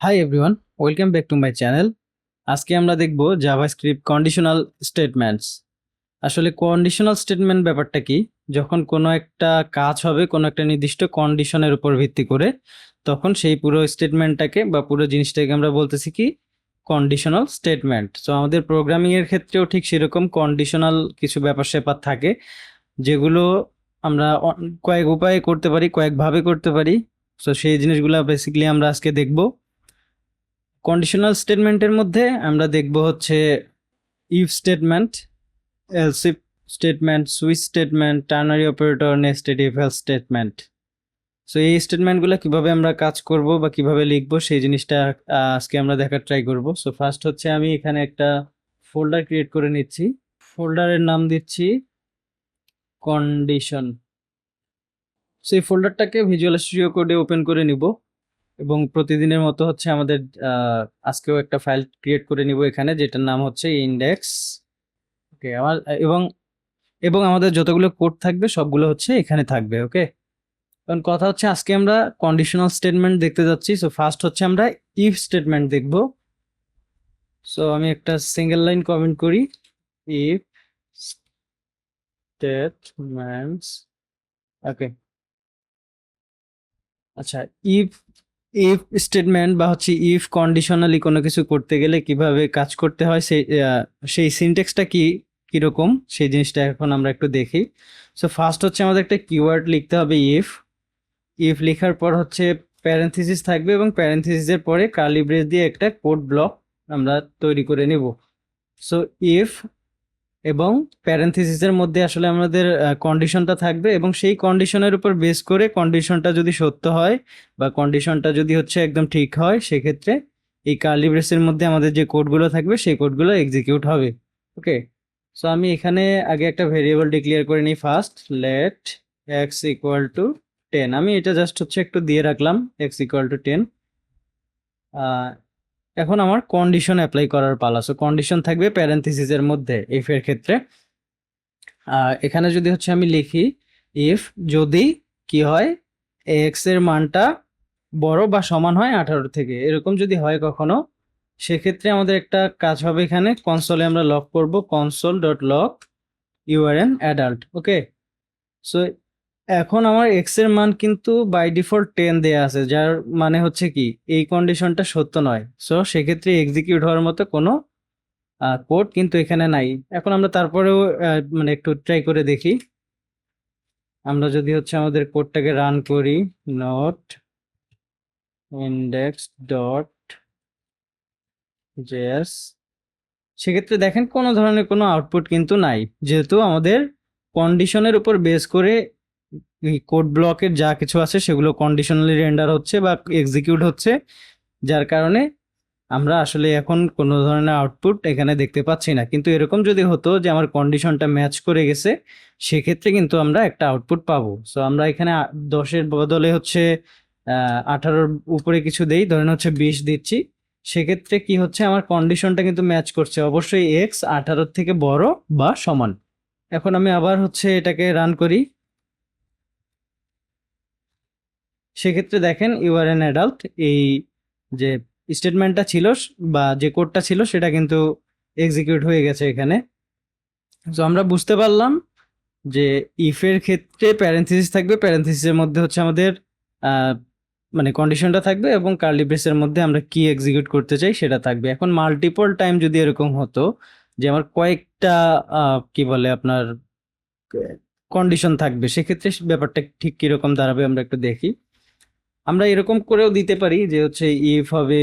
Hi everyone welcome back to my channel আজকে আমরা দেখব জাভাস্ক্রিপ্ট কন্ডিশনাল স্টেটমেন্টস আসলে কন্ডিশনাল স্টেটমেন্ট ব্যাপারটা কি? যখন কোনো একটা কাজ হবে, কোনো একটা নির্দিষ্ট কন্ডিশনের উপর ভিত্তি করে, তখন সেই পুরো স্টেটমেন্টটাকে বা পুরো জিনিসটাকে আমরা বলতেছি কি? কন্ডিশনাল স্টেটমেন্ট সো আমাদের প্রোগ্রামিংয়ের ক্ষেত্রেও ঠিক সেরকম কন্ডিশনাল কিছু ব্যাপার স্যাপার থাকে, যেগুলো আমরা কয়েক উপায়ে করতে পারি, কয়েকভাবে করতে পারি। সো সেই জিনিসগুলো বেসিক্যালি আমরা আজকে দেখব। কন্ডিশনাল স্টেটমেন্টের মধ্যে আমরা দেখব হচ্ছে if statement else if statement switch statement ternary operator nested if else statement so এই স্টেটমেন্টগুলো কীভাবে আমরা কাজ করব বা কীভাবে লিখব সেই জিনিসটা আজকে আমরা দেখার ট্রাই করব। সো ফার্স্ট হচ্ছে আমি এখানে একটা ফোল্ডার ক্রিয়েট করে নিচ্ছি। ফোল্ডারের নাম দিচ্ছি কন্ডিশন সেই ফোল্ডারটাকে ভিজুয়াল স্টুডিও কোডে ওপেন করে নিব। এবং প্রতিদিনের মতো হচ্ছে আমাদের আজকেও একটা ফাইল ক্রিয়েট করে নিব এখানে, যেটার নাম হচ্ছে ইন্ডেক্স ওকে আমার, এবং এবং আমাদের যতগুলো কোড থাকবে সবগুলো হচ্ছে এখানে থাকবে ওকে কারণ কথা হচ্ছে আজকে আমরা কন্ডিশনাল স্টেটমেন্ট দেখতে যাচ্ছি সো ফার্স্ট হচ্ছে আমরা ইফ স্টেটমেন্ট দেখব। সো আমি একটা সিঙ্গেল লাইন কমেন্ট করি ইফ স্টেটমেন্টস ওকে আচ্ছা ইফ ইফ স্টেটমেন্ট বা হচ্ছে ইফ কন্ডিশনালি কোনো কিছু করতে গেলে কীভাবে কাজ করতে হয় সেই সেই সিনটেক্সটা কি, কীরকম, সেই জিনিসটা এখন আমরা একটু দেখি। সো ফার্স্ট হচ্ছে আমাদের একটা কিওয়ার্ড লিখতে হবে ইফ ইফ লেখার পর হচ্ছে প্যারেন্থিসিস থাকবে এবং প্যারেন্থিসিসের পরে কার্লি ব্রেস দিয়ে একটা কোড ব্লক আমরা তৈরি করে নেব। সো ইফ এবং প্যারেন্থিসিসের মধ্যে আসলে আমাদের কন্ডিশনটা থাকবে এবং সেই কন্ডিশনের উপর বেস করে কন্ডিশনটা যদি সত্য হয় বা কন্ডিশনটা যদি হচ্ছে একদম ঠিক হয়, সেক্ষেত্রে এই কার্লি ব্রেসের মধ্যে আমাদের যে কোডগুলো থাকবে, সেই কোডগুলো এক্সিকিউট হবে। ওকে সো আমি এখানে আগে একটা ভেরিয়েবল ডিক্লেয়ার করে নিই first let x equal to ten আমি এটা জাস্ট হচ্ছে একটু দিয়ে রাখলাম এক্স ইকুয়াল টু টেন এখন আমার কন্ডিশন অ্যাপ্লাই করার পালা। সো কন্ডিশন থাকবে প্যারেন্থিসিসের মধ্যে ইফ এর ক্ষেত্রে। এখানে যদি হচ্ছে আমি লিখি ইফ যদি কি হয় এক্সের মানটা বড় বা সমান হয় আঠারো থেকে, এরকম যদি হয় কখনো, সেক্ষেত্রে আমাদের একটা কাজ হবে এখানে। কনসোলে আমরা লক করব console dot log you are an adult okay so এখন আমার এক্সের মান কিন্তু বাই ডিফল্ট টেন দেয়া আছে, যার মানে হচ্ছে কি, এই কন্ডিশনটা সত্য নয়। সো সেক্ষেত্রে এক্সিকিউট হওয়ার মতো কোনো কোড কিন্তু এখানে নাই। এখন আমরা তারপরেও মানে একটু ট্রাই করে দেখি। আমরা যদি হচ্ছে আমাদের কোডটাকে রান করি নট ইন্ডেক্স ডট জেএস সেক্ষেত্রে দেখেন কোনো ধরনের কোনো আউটপুট কিন্তু নাই। যেহেতু আমাদের কন্ডিশনের উপর বেস করে কোড ব্লকের যা কিছু আছে সেগুলো কন্ডিশনালি রেন্ডার হচ্ছে বা এক্সিকিউট হচ্ছে, যার কারণে আমরা আসলে এখন কোনো ধরনের আউটপুট এখানে দেখতে পাচ্ছি না। কিন্তু এরকম যদি হতো যে আমার কন্ডিশনটা ম্যাচ করে গেছে, সেক্ষেত্রে কিন্তু আমরা একটা আউটপুট পাবো। সো আমরা এখানে দশের বদলে হচ্ছে আঠারোর উপরে কিছু দেই, ধরেন হচ্ছে বিশ দিচ্ছি। সেক্ষেত্রে কি হচ্ছে? আমার কন্ডিশনটা কিন্তু ম্যাচ করছে। অবশ্যই এক্স আঠারোর থেকে বড় বা সমান। এখন আমি আবার হচ্ছে এটাকে রান করি। সেক্ষেত্রে দেখেন ইউ আর এন অ্যাডাল্ট এই যে স্টেটমেন্টটা ছিল বা যে কোডটা ছিল সেটা কিন্তু এক্সিকিউট হয়ে গেছে এখানে। সো আমরা বুঝতে পারলাম যে ইফের ক্ষেত্রে প্যারেন্থিসিস থাকবে প্যারেন্থিসিসের মধ্যে হচ্ছে আমাদের মানে কন্ডিশনটা থাকবে এবং কার্লি ব্রেসের মধ্যে আমরা কি এক্সিকিউট করতে চাই সেটা থাকবে। এখন মাল্টিপল টাইম যদি এরকম হতো যে আমার কয়েকটা কি বলে আপনার কন্ডিশন থাকবে, সেক্ষেত্রে ব্যাপারটা ঠিক কীরকম দাঁড়াবে আমরা একটু দেখি। আমরা এরকম করেও দিতে পারি যে হচ্ছে ইফ হবে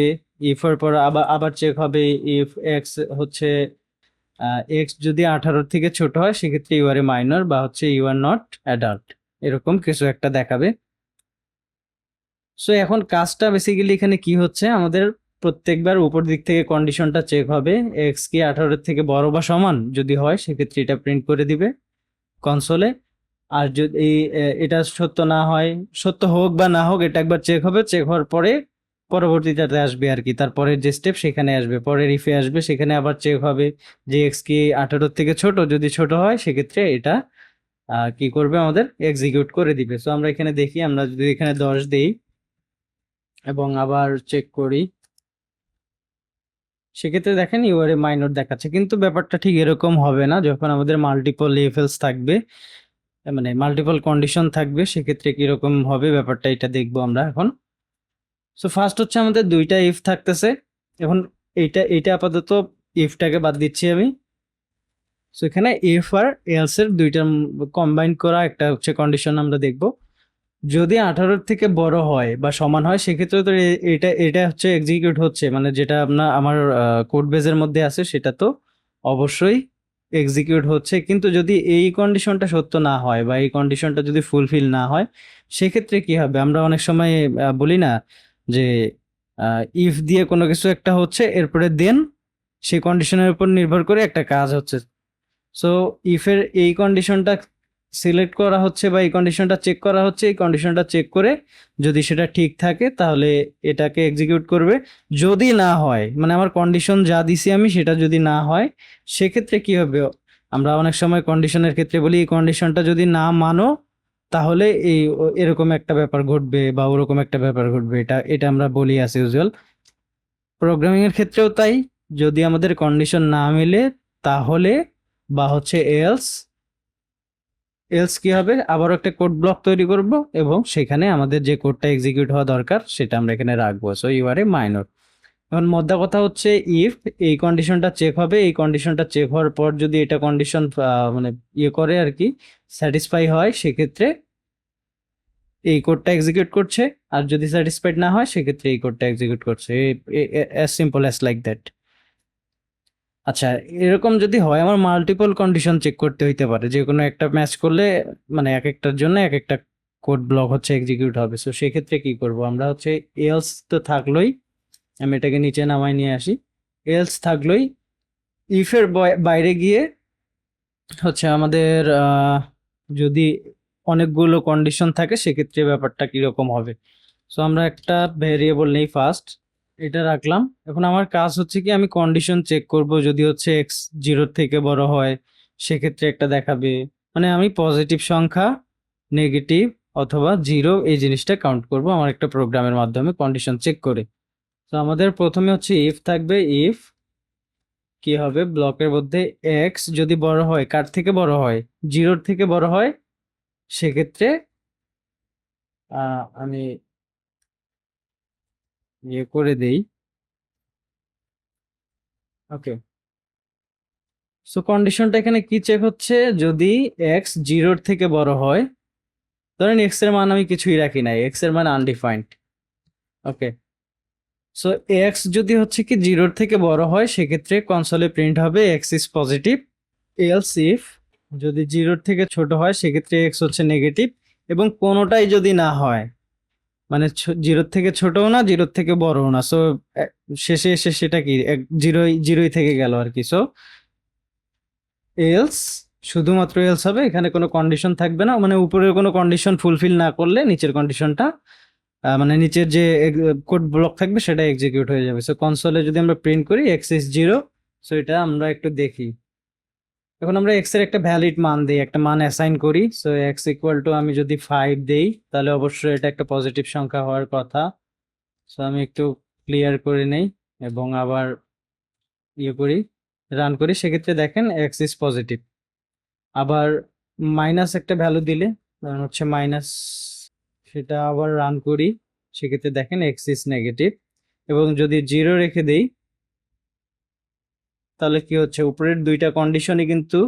ইফ এর পর আবার আবার চেক হবে ইফ এক্স হচ্ছে এক্স যদি আঠারোর থেকে ছোট হয়, সেক্ষেত্রে ইউ আর এ মাইনর বা হচ্ছে ইউ আর নট অ্যাডাল্ট এরকম কিছু একটা দেখাবে। সো এখন কাজটা বেসিক্যালি এখানে কি হচ্ছে? আমাদের প্রত্যেকবার উপর দিক থেকে কন্ডিশনটা চেক হবে। এক্স কি আঠারোর থেকে বড় বা সমান যদি হয়, সেক্ষেত্রে এটা প্রিন্ট করে দিবে কনসোলে আর যদি এটা সত্য না হয়, সত্য হোক বা না হোক, এটা একবার চেক হবে চেক হওয়ার পরে পরবর্তীটাতে আসবে আর কি। তারপরের যে স্টেপ সেখানে আসবে, পরের ইফে আসবে, সেখানে আবার চেক হবে যে এক্স কি আঠারোর থেকে ছোট, যদি ছোট হয়, সেক্ষেত্রে এটা কি করবে আমাদের? এক্সিকিউট করে দিবে। সো আমরা এখানে দেখি, আমরা যদি এখানে দশ দিই এবং আবার চেক করি, সেক্ষেত্রে দেখেন ইউআরএ মাইনর দেখাচ্ছে। কিন্তু ব্যাপারটা ঠিক এরকম হবে না, যখন আমাদের মাল্টিপল লেভেলস থাকবে। মানে মাল্টিপল কন্ডিশন থাকবে, সেক্ষেত্রে কীরকম হবে ব্যাপারটা এটা দেখব আমরা এখন। সো ফার্স্ট হচ্ছে আমাদের দুইটা ইফ থাকতেছে। এখন এইটা এইটা আপাতত ইফটাকে বাদ দিচ্ছি আমি। সো এখানে এফ আর এলস এর দুইটা কম্বাইন করা একটা হচ্ছে কন্ডিশন আমরা দেখব। যদি আঠারোর থেকে বড় হয় বা সমান হয়, সেক্ষেত্রে তো এটা এটা হচ্ছে এক্সিকিউট হচ্ছে। মানে যেটা আপনার, আমার কোড বেজের মধ্যে আছে, সেটা তো অবশ্যই এক্সিকিউট হচ্ছে, কিন্তু যদি এই কন্ডিশনটা সত্য না হয় বা এই কন্ডিশনটা যদি ফুলফিল না হয়, সেক্ষেত্রে কি হবে? আমরা অনেক সময় বলি না যে ইফ দিয়ে কোনো কিছু একটা হচ্ছে, এরপরে দেন সেই কন্ডিশনের উপর নির্ভর করে একটা কাজ হচ্ছে। সো ইফের এই কন্ডিশনটা সিলেক্ট করা হচ্ছে বা এই কন্ডিশনটা চেক করা হচ্ছে, এই কন্ডিশনটা চেক করে যদি সেটা ঠিক থাকে তাহলে এটাকে এক্সিকিউট করবে। যদি না হয় মানে আমার কন্ডিশন যা দিছি আমি সেটা যদি না হয়, সেক্ষেত্রে কি হবে? আমরা অনেক সময় কন্ডিশনের ক্ষেত্রে বলি, এই কন্ডিশনটা যদি না মানো, তাহলে এই এরকম একটা ব্যাপার ঘটবে বা ওরকম একটা ব্যাপার ঘটবে। এটা এটা আমরা বলি as ইউজুয়াল প্রোগ্রামিং এর ক্ষেত্রেও তাই। যদি আমাদের কন্ডিশন না মেলে, তাহলে বা হচ্ছে এলস এলস কি হবে? আবারও একটা কোড ব্লক তৈরি করব এবং সেখানে আমাদের যে কোডটা এক্সিকিউট হওয়া দরকার সেটা আমরা এখানে রাখব। So you are a minor এখন মধ্যা কথা হচ্ছে ইফ এই কন্ডিশনটা চেক হবে, এই কন্ডিশনটা চেক হওয়ার পর যদি এটা কন্ডিশন মানে ইয়ে করে আর কি স্যাটিসফাই হয়, সেক্ষেত্রে এই কোডটা এক্সিকিউট করছে। আর যদি স্যাটিসফাইড না হয়, সেক্ষেত্রে এই কোডটা এক্সিকিউট করছে। As simple as like that আচ্ছা এরকম যদি হয়, আমার মাল্টিপল কন্ডিশন চেক করতে হইতে পারে। যে কোনো একটা ম্যাচ করলে মানে এক একটার জন্য এক একটা কোড ব্লক হচ্ছে এক্সিকিউট হবে। সো সেক্ষেত্রে কি করব? আমরা হচ্ছে এলস তো থাকলোই, আমি এটাকে নিচে নামাই নিয়ে আসি। এলস থাকলোই ইফের বাইরে গিয়ে হচ্ছে আমাদের যদি অনেকগুলো কন্ডিশন থাকে, সেক্ষেত্রে ব্যাপারটা কীরকম হবে? সো আমরা একটা ভেরিয়েবল নেই ফার্স্ট এটা রাখলাম। এখন আমার কাজ হচ্ছে কি, আমি কন্ডিশন চেক করব যদি হচ্ছে এক্স জিরোর থেকে বড় হয়, সেক্ষেত্রে একটা দেখাবে। মানে আমি পজিটিভ সংখ্যা নেগেটিভ অথবা জিরো এই জিনিসটা কাউন্ট করব আমার একটা প্রোগ্রামের মাধ্যমে কন্ডিশন চেক করে। তো আমাদের প্রথমে হচ্ছে ইফ থাকবে। ইফ কি হবে? ব্লকের মধ্যে এক্স যদি বড় হয়, কার থেকে বড় হয়? জিরোর থেকে বড় হয়, সেক্ষেত্রে আমি ইয়ে করে দেই। ওকে সো কন্ডিশনটা এখানে কি চেক হচ্ছে? যদি এক্স জিরোর থেকে বড় হয়, ধরেন এক্সের মান আমি কিছুই রাখি নাই এক্সের মান আনডিফাইন্ড ওকে সো এক্স যদি হচ্ছে কি জিরোর থেকে বড় হয়, সেক্ষেত্রে কনসোলে প্রিন্ট হবে x is positive else if যদি জিরোর থেকে ছোট হয়, সেক্ষেত্রে এক্স হচ্ছে নেগেটিভ এবং কোনোটাই যদি না হয় মানে জিরোর থেকে ছোটও না জিরোর থেকে বড়ও না। সো শেষে এসে সেটা কি? জিরোই জিরোই থেকে গেল আর কি। সো এলস শুধুমাত্র এলস হবে, এখানে কোনো কন্ডিশন থাকবে না। মানে উপরের কোনো কন্ডিশন ফুলফিল না করলে নিচের কন্ডিশনটা মানে নিচের যে কোড ব্লক থাকবে সেটা এক্সিকিউট হয়ে যাবে। সো কনসোলে যদি আমরা প্রিন্ট করি এক্স ইস জিরো সো এটা আমরা একটু দেখি। এখন আমরা এক্সের একটা ভ্যালিড মান দিই, একটা মান অ্যাসাইন করি। সো এক্স ইকুয়াল টু আমি যদি ফাইভ দেই, তাহলে অবশ্যই এটা একটা পজিটিভ সংখ্যা হওয়ার কথা। সো আমি একটু ক্লিয়ার করে নেই এবং আবার ইয়ে করি রান করি। সেক্ষেত্রে দেখেন এক্স ইজ পজিটিভ আবার মাইনাস একটা ভ্যালু দিলে ধরুন হচ্ছে মাইনাস সেটা আবার রান করি। সেক্ষেত্রে দেখেন এক্স ইজ নেগেটিভ এবং যদি জিরো রেখে দেই তাহলে কি হচ্ছে? উপরের দুইটা কন্ডিশনই কিন্তু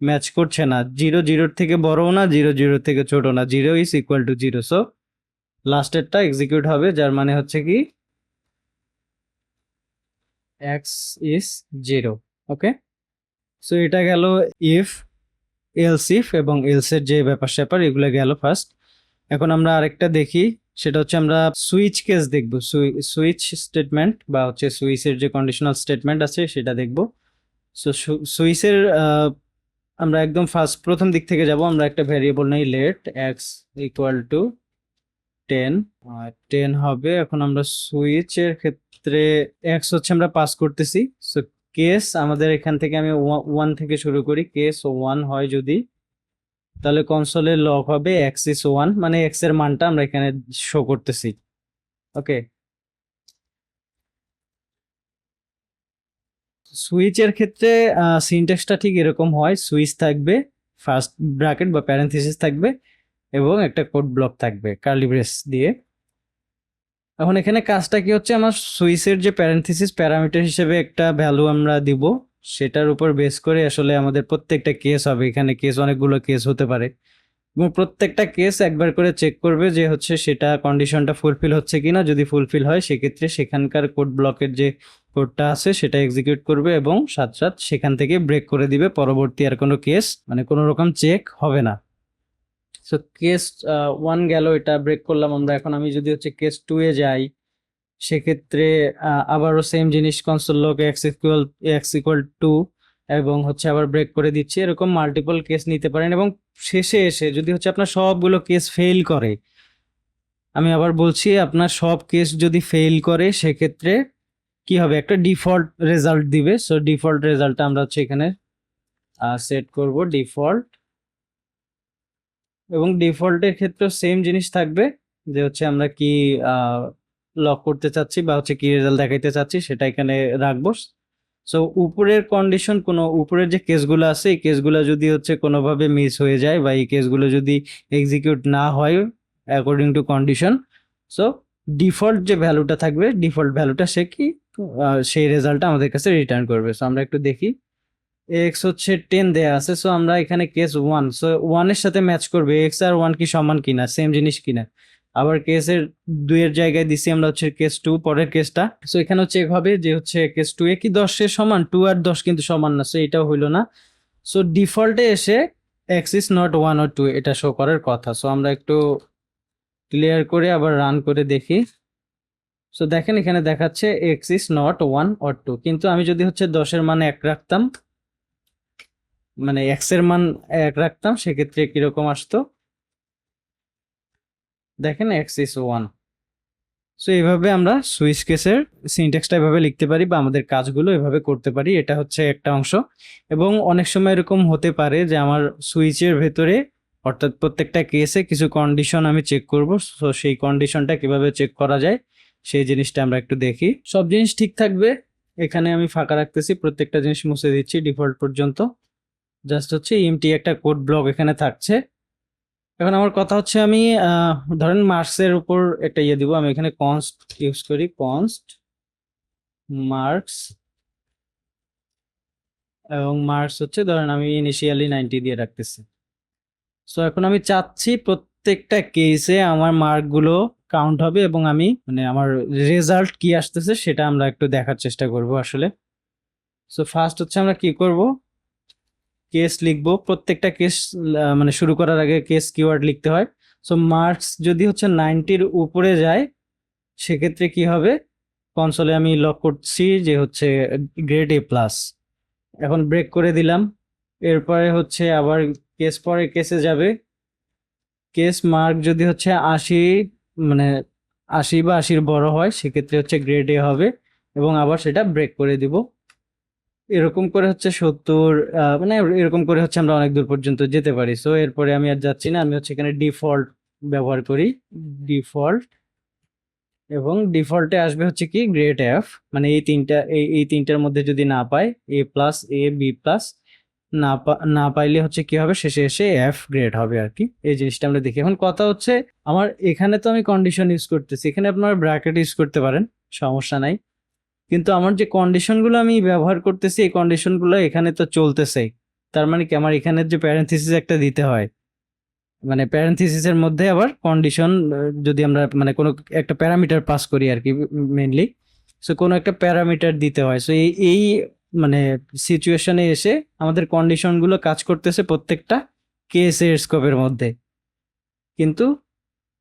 ম্যাচ করছে না। জিরো জিরোর থেকে বড়ও না জিরো জিরোর থেকে ছোট না। Zero is equal to zero so লাস্টেরটা execute হবে, যার মানে হচ্ছে কি? X is zero okay so এটা গেল ইফ এলস ইফ এবং এলসের যে ব্যাপার স্যাপার এগুলো গেল ফার্স্ট এখন আমরা আরেকটা দেখি। সেটা হচ্ছে আমরা সুইচ কেস দেখব। সুইচ স্টেটমেন্ট বা হচ্ছে সুইচের যে কন্ডিশনাল স্টেটমেন্ট আছে সেটা দেখব। সো সুইচের আমরা একদম ফার্স্ট প্রথম দিক থেকে যাব। আমরা একটা ভ্যারিয়েবল নেই let x equal to ten R ten হবে এখন আমরা সুইচের ক্ষেত্রে এক্স হচ্ছে আমরা পাস করতেছি। সো কেস আমাদের এখান থেকে আমি ওয়ান থেকে শুরু করি। কেস ওয়ান হয় যদি তাহলে কনসোলে লগ হবে এক্স ইস ওয়ান মানে এক্সের মানটা আমরা এখানে শো করতেছি। ওকে সুইচের ক্ষেত্রে সিনটেক্সটা ঠিক এরকম হয় সুইচ থাকবে ফার্স্ট ব্র্যাকেট বা প্যারেন্থেসিস থাকবে এবং একটা কোড ব্লক থাকবে কার্লি ব্রেস দিয়ে। এখন এখানে কাজটা কি হচ্ছে? আমার সুইচের যে প্যারেন্থেসিস প্যারামিটার হিসেবে একটা ভ্যালু আমরা দিব। সেটার উপর বেস করে আসলে আমাদের প্রত্যেকটা কেস হবে। এখানে কেস অনেকগুলো কেস হতে পারে। এবং প্রত্যেকটা কেস একবার করে চেক করবে যে হচ্ছে সেটা কন্ডিশনটা ফুলফিল হচ্ছে কিনা। যদি ফুলফিল হয়, সেক্ষেত্রে সেখানকার কোড ব্লকের যে কোডটা আছে, সেটা এক্সিকিউট করবে এবং সাথ সাথ সেখান থেকে ব্রেক করে দিবে। পরবর্তী আর কোনো কেস মানে কোনো রকম চেক হবে না। সো কেস ওয়ান গেল, এটা ব্রেক করলাম আমরা। এখন আমি যদি হচ্ছে কেস টু এ যাই সেক্ষেত্রে আবারও সেম জিনিস console log x equal x equal to এবং হচ্ছে আবার ব্রেক করে দিচ্ছি। এরকম মাল্টিপল কেস নিতে পারেন এবং শেষে এসে যদি হচ্ছে আপনার সবগুলো কেস ফেল করে, আমি আবার বলছি আপনার সব কেস যদি ফেল করে, সেক্ষেত্রে কি হবে? একটা ডিফল্ট রেজাল্ট দিবে। সো ডিফল্ট রেজাল্টটা আমরা হচ্ছে এখানে সেট করব ডিফল্ট এবং ডিফল্টের ক্ষেত্রেও সেম জিনিস থাকবে যে হচ্ছে আমরা কি লক করতে চাচ্ছি বা হচ্ছে কি রেজাল্ট দেখাইতে চাচ্ছি, সেটা এখানে রাখব। সো উপরের কন্ডিশন কোনো, উপরের যে কেসগুলো আছে, এই কেসগুলো যদি হচ্ছে কোনোভাবে মিস হয়ে যায় বা এই কেসগুলো যদি এক্সিকিউট না হয় according to condition so default যে ভ্যালুটা থাকবে ডিফল্ট ভ্যালুটা সে কি সেই রেজাল্টটা আমাদের কাছে রিটার্ন করবে। সো আমরা একটু দেখি। এক্স হচ্ছে টেন দেয়া আছে সো আমরা এখানে কেস ওয়ান সো ওয়ানের সাথে ম্যাচ করবে এক্স আর ওয়ান কি সমান কিনা সেম জিনিস কিনা। আবার কেসের দুইয়ের জায়গায় দিছি আমরা হচ্ছে কেস টু পরের কেসটা। সো এখানে চেক হবে যে হচ্ছে কেস টু এ কি দশের সমান? টু আর দশ কিন্তু সমান না সো এটাও হইল না। সো ডিফল্টে এসে x is not one or two এটা শো করার কথা। সো আমরা একটু ক্লিয়ার করে আবার রান করে দেখি। সো দেখেন এখানে দেখাচ্ছে x is not one or two কিন্তু আমি যদি হচ্ছে দশের মান এক রাখতাম মানে এক্সের মান এক রাখতাম, সেক্ষেত্রে কীরকম আসতো? দেখেন এক্স ইস ওয়ান সো এইভাবে আমরা সুইচ কেসের সিনটেক্সটা এভাবে লিখতে পারি বা আমাদের কাজগুলো এভাবে করতে পারি। এটা হচ্ছে একটা অংশ। এবং অনেক সময় এরকম হতে পারে যে আমার সুইচের ভেতরে, অর্থাৎ প্রত্যেকটা কেসে কিছু কন্ডিশন আমি চেক করব। সো সেই কন্ডিশনটা কীভাবে চেক করা যায়, সেই জিনিসটা আমরা একটু দেখি। সব জিনিস ঠিক থাকবে। এখানে আমি ফাঁকা রাখতেছি। প্রত্যেকটা জিনিস মুছে দিচ্ছি ডিফল্ট পর্যন্ত। জাস্ট হচ্ছে ইএমটি একটা কোড ব্লক এখানে থাকছে। এখন আমার কথা হচ্ছে আমি ধরেন মার্কসের উপর একটা ইয়ে দিব, আমি এখানে কনস্ট ইউজ করি কনস্ট মার্কস এবং মার্কস হচ্ছে ধরেন আমি ইনিশিয়ালি নাইনটি দিয়ে রাখতেছি। সো এখন আমি চাচ্ছি প্রত্যেকটা কেসে আমার মার্কগুলো কাউন্ট হবে এবং আমি মানে আমার রেজাল্ট কি আসতেছে সেটা আমরা একটু দেখার চেষ্টা করব আসলে। সো ফার্স্ট হচ্ছে আমরা কি করব? কেস লিখব। প্রত্যেকটা কেস মানে শুরু করার আগে কেস কিওয়ার্ড লিখতে হয়। সো মার্কস যদি হচ্ছে নাইনটির উপরে যায়, সেক্ষেত্রে কি হবে? কনসোলে আমি লক করছি যে হচ্ছে গ্রেড এ প্লাস এখন ব্রেক করে দিলাম। এরপরে হচ্ছে আবার কেস পরে কেসে যাবে। কেস মার্ক যদি হচ্ছে আশি মানে আশি বা আশির বড় হয়, সেক্ষেত্রে হচ্ছে গ্রেড এ হবে এবং আবার সেটা ব্রেক করে দিব। এরকম করে হচ্ছে সত্তর মানে এরকম করে হচ্ছে আমরা অনেক দূর পর্যন্ত যেতে পারি। সো এরপরে আমি আর যাচ্ছি না আমি হচ্ছে এখানে ডিফল্ট ব্যবহার করি। ডিফল্ট এবং ডিফল্টে আসবে হচ্ছে কি? গ্রেড এফ মানে এই তিনটা এই এই তিনটার মধ্যে যদি না পাই A plus A B plus না পা- না পাইলে হচ্ছে কি হবে? শেষে এসে এফ গ্রেড হবে আর কি। এই জিনিসটা আমরা দেখি। এখন কথা হচ্ছে আমার এখানে তো আমি কন্ডিশন ইউজ করতেছি। এখানে আপনারা ব্র্যাকেট ইউজ করতে পারেন সমস্যা নাই। কিন্তু আমার যে কন্ডিশনগুলো আমি ব্যবহার করতেছি, এই কন্ডিশনগুলো এখানে তো চলতেছে। তার মানে কি? আমার এখানের যে প্যারেন্থিসিস একটা দিতে হয় মানে প্যারেন্থিসিসের মধ্যে আবার কন্ডিশন যদি আমরা মানে কোনো একটা প্যারামিটার পাস করি আর কি মেনলি সো কোনো একটা প্যারামিটার দিতে হয়। সো এই এই মানে সিচুয়েশনে এসে আমাদের কন্ডিশনগুলো কাজ করতেছে প্রত্যেকটা কেস এর স্কোপের মধ্যে। কিন্তু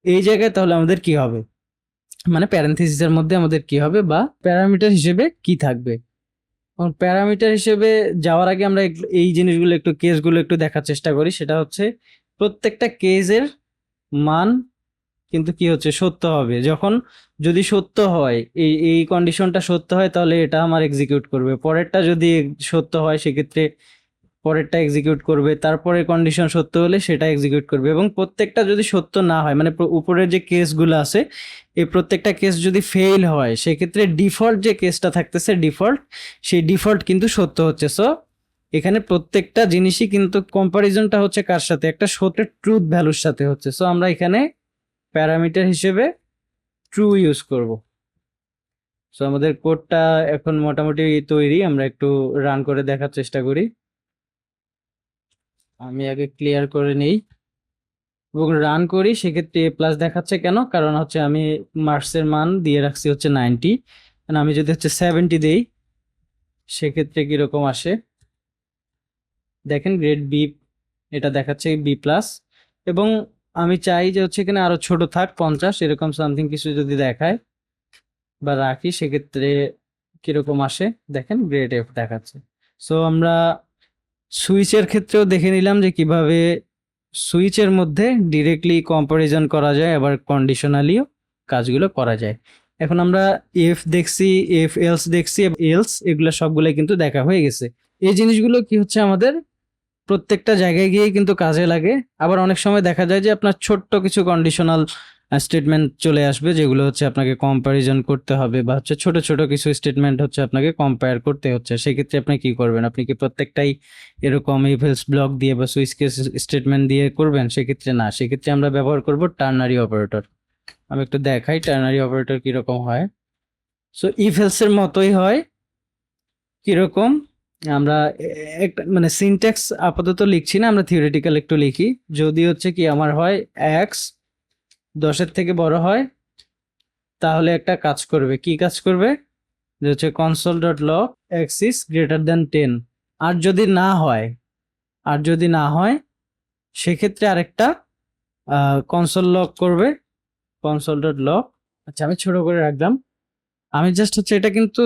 এই জায়গায় তাহলে আমাদের কি হবে? মানে প্যারেন্থিসিসের মধ্যে আমাদের কি হবে বা প্যারামিটার হিসেবে কি থাকবে? প্যারামিটার হিসেবে যাওয়ার আগে আমরা এই জিনিসগুলো একটু কেসগুলো একটু দেখার চেষ্টা করি। সেটা হচ্ছে প্রত্যেকটা কেসের মান কিন্তু কি হচ্ছে? সত্য হবে। যখন যদি সত্য হয়, এই এই কন্ডিশনটা সত্য হয়, তাহলে এটা আমার এক্সিকিউট করবে। পরেরটা যদি সত্য হয়, সেক্ষেত্রে পরেরটা এক্সিকিউট করবে, তারপরে কন্ডিশন সত্য হলে সেটা এক্সিকিউট করবে এবং প্রত্যেকটা যদি সত্য না হয় মানে উপরের যে কেসগুলো আছে, এই প্রত্যেকটা কেস যদি ফেল হয়, সেক্ষেত্রে ডিফল্ট যে কেসটা থাকতেছে ডিফল্ট সেই ডিফল্ট কিন্তু সত্য হচ্ছে। সো এখানে প্রত্যেকটা জিনিসই কিন্তু কম্পারিজনটা হচ্ছে কার সাথে? একটা সত্যের ট্রুথ ভ্যালুর সাথে হচ্ছে। সো আমরা এখানে প্যারামিটার হিসেবে ট্রু ইউজ করব। সো আমাদের কোডটা এখন মোটামুটি তৈরি, আমরা একটু রান করে দেখার চেষ্টা করি। আমি আগে ক্লিয়ার করে নেই। এবং রান করি, সেক্ষেত্রে এ প্লাস দেখাচ্ছে কেন? কারণ হচ্ছে আমি মার্কসের মান দিয়ে রাখছি হচ্ছে নাইনটি আমি যদি হচ্ছে সেভেন্টি দেই, সেক্ষেত্রে কীরকম আসে? দেখেন গ্রেড বি এটা দেখাচ্ছে বি প্লাস এবং আমি চাই যে হচ্ছে এখানে আরও ছোট থাক, পঞ্চাশ, এরকম সামথিং কিছু যদি দেখায় বা রাখি, সেক্ষেত্রে কীরকম আসে? দেখেন গ্রেড এফ দেখাচ্ছে। সো আমরা সুইচের ক্ষেত্রেও দেখে নিলাম যে কীভাবে সুইচের মধ্যে ডিরেক্টলি কম্পারিজন করা যায়, আবার কন্ডিশনালিও কাজগুলো করা যায়। এখন আমরা এফ দেখছি এফ এলস দেখছি এলস এগুলো সবগুলোই কিন্তু দেখা হয়ে গেছে। এই জিনিসগুলো কি হচ্ছে আমাদের প্রত্যেকটা জায়গায় গিয়ে কিন্তু কাজে লাগে। আবার অনেক সময় দেখা যায় যে আপনার ছোট্ট কিছু কন্ডিশনাল স্টেটমেন্ট চলে আসবে যেগুলো হচ্ছে আপনাকে কম্প্যারিজন করতে হবে বা হচ্ছে ছোট ছোট কিছু স্টেটমেন্ট হচ্ছে আপনাকে কম্পেয়ার করতে হচ্ছে। সেক্ষেত্রে আপনি কি করবেন? আপনি কি প্রত্যেকটাই এরকম ইভেলস ব্লক দিয়ে বা সুইচ কেস স্টেটমেন্ট দিয়ে করবেন? সেক্ষেত্রে না। সেক্ষেত্রে আমরা ব্যবহার করব টার্নারি অপারেটর আমি একটু দেখাই টার্নারি অপারেটর কীরকম হয়। সো ইভেলস এর মতোই হয়। কীরকম? আমরা একটা মানে সিনট্যাক্স আপাতত লিখছি না, আমরা থিওরিটিক্যাল একটু লিখি। যদি হচ্ছে কি আমার হয় এক্স দশের থেকে বড় হয়, তাহলে একটা কাজ করবে। কি কাজ করবে? যে হচ্ছে console dot x is greater than ten আর যদি না হয়, আর যদি না হয়, সেক্ষেত্রে আরেকটা কনসোল লক করবে। কনসোল ডট লগ আচ্ছা আমি ছোট করে রাখলাম। আমি জাস্ট হচ্ছে এটা কিন্তু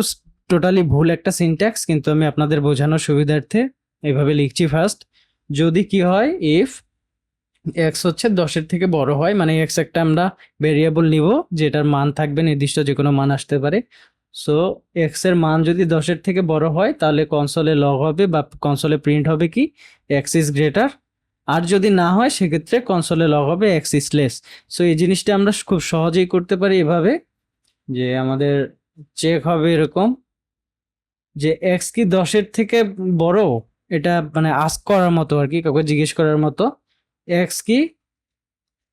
টোটালি ভুল একটা সিনট্যাক্স কিন্তু আমি আপনাদের বোঝানোর সুবিধার্থে এভাবে লিখছি ফার্স্ট যদি কি হয় ইফ এক্স হচ্ছে দশের থেকে বড় হয় মানে এক্স একটা আমরা ভেরিয়েবল নিব, যেটার মান থাকবে নির্দিষ্ট যে কোনো মান আসতে পারে। সো এক্সের মান যদি দশের থেকে বড় হয়, তাহলে কনসোলে লগ হবে বা কনসোলে প্রিন্ট হবে কি? এক্স ইজ গ্রেটার আর যদি না হয়, সেক্ষেত্রে কনসোলে লগ হবে এক্স ইজ লেস সো এই জিনিসটা আমরা খুব সহজেই করতে পারি এভাবে, যে আমাদের চেক হবে এরকম, যে এক্স কি দশের থেকে বড়? এটা মানে আস্ক করার মতো আর কি, কাউকে জিজ্ঞেস করার মতো। এক্স কি?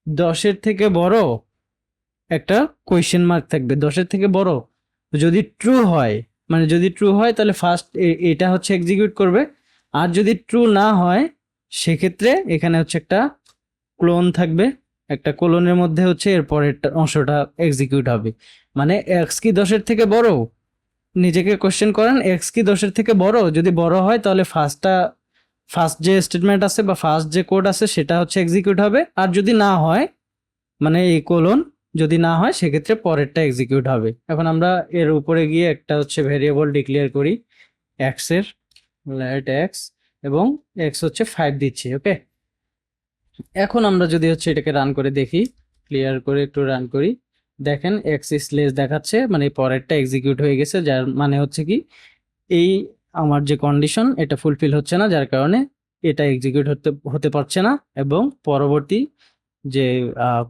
দশের থেকে বড় একটা কোয়েশ্চেন মার্ক থাকবে। দশের থেকে বড় যদি ট্রু হয় মানে যদি ট্রু হয় তাহলে ফার্স্ট এটা হচ্ছে এক্সিকিউট করবে। আর যদি ট্রু না হয়, সেক্ষেত্রে এখানে হচ্ছে একটা ক্লোন থাকবে। একটা কোলনের মধ্যে হচ্ছে এর পরের অংশটা এক্সিকিউট হবে। মানে এক্স কি দশের থেকে বড়? নিজেকে কোশ্চেন করেন এক্স কি দশের থেকে বড়? যদি বড় হয় তাহলে ফার্স্টটা ফার্স্ট যে স্টেটমেন্ট আছে বা ফার্স্ট যে কোড আছে সেটা হচ্ছে এক্সিকিউট হবে। আর যদি না হয় মানে এই কোলন যদি না হয়, সেক্ষেত্রে পরেরটা এক্সিকিউট হবে। এখন আমরা এর উপরে গিয়ে একটা হচ্ছে ভেরিয়েবল ডিক্লেয়ার করি এক্সের লেট এক্স এবং এক্স হচ্ছে ফাইভ দিচ্ছি ওকে এখন আমরা যদি হচ্ছে এটাকে রান করে দেখি ক্লিয়ার করে একটু রান করি। দেখেন এক্স ইস লেস দেখাচ্ছে মানে পরেরটা এক্সিকিউট হয়ে গেছে, যার মানে হচ্ছে কি, এই আমার যে কন্ডিশন এটা ফুলফিল হচ্ছে না, যার কারণে এটা এক্সিকিউট হতে হতে পারছে না এবং পরবর্তী যে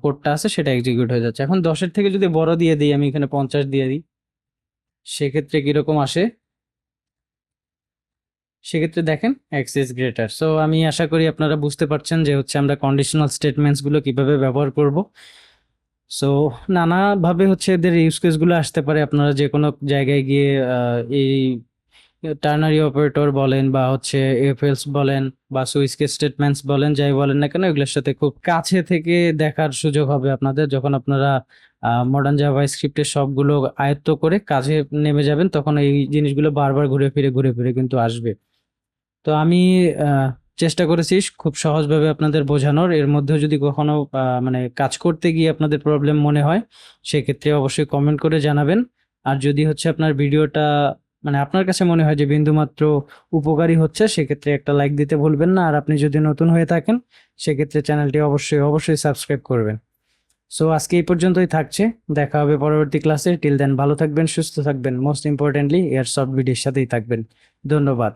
কোডটা আছে, সেটা এক্সিকিউট হয়ে যাচ্ছে। এখন দশের থেকে যদি বড় দিয়ে দিই, আমি এখানে পঞ্চাশ দিয়ে দিই, সেক্ষেত্রে কীরকম আসে? সেক্ষেত্রে দেখেন এক্স ইজ গ্রেটার সো আমি আশা করি আপনারা বুঝতে পারছেন যে, হচ্ছে আমরা কন্ডিশনাল স্টেটমেন্টসগুলো কীভাবে ব্যবহার করব। সো নানাভাবে হচ্ছে এদের ইউজ কেসগুলো আসতে পারে। আপনারা যে কোনো জায়গায় গিয়ে এই টার্নারি অপারেটর বলেন বা হচ্ছে এফএলস বলেন বা সুইসকে স্টেটমেন্টস বলেন, যাই বলেন না কেন, এগুলোর সাথে খুব কাছে থেকে দেখার সুযোগ হবে আপনাদের। যখন আপনারা মডার্ন জাভা স্ক্রিপ্টের সবগুলো আয়ত্ত করে কাজে নেমে যাবেন, তখন এই জিনিসগুলো বারবার ঘুরে ফিরে ঘুরে ফিরে কিন্তু আসবে। তো আমি চেষ্টা করেছি খুব সহজভাবে আপনাদের বোঝানোর। এর মধ্যেও যদি কখনো মানে কাজ করতে গিয়ে আপনাদের প্রবলেম মনে হয়, সেক্ষেত্রে অবশ্যই কমেন্ট করে জানাবেন। আর যদি হচ্ছে আপনার ভিডিওটা মানে আপনার কাছে মনে হয় যে বিন্দুমাত্র উপকারী হচ্ছে, সেক্ষেত্রে একটা লাইক দিতে ভুলবেন না। আর আপনি যদি নতুন হয়ে থাকেন, সেক্ষেত্রে চ্যানেলটি অবশ্যই অবশ্যই সাবস্ক্রাইব করবেন। সো আজকে এই পর্যন্তই থাকছে। দেখা হবে পরবর্তী ক্লাসে টিল দেন ভালো থাকবেন, সুস্থ থাকবেন। মোস্ট ইম্পর্টেন্টলি এয়ার সফট ভিডিওর সাথেই থাকবেন। ধন্যবাদ।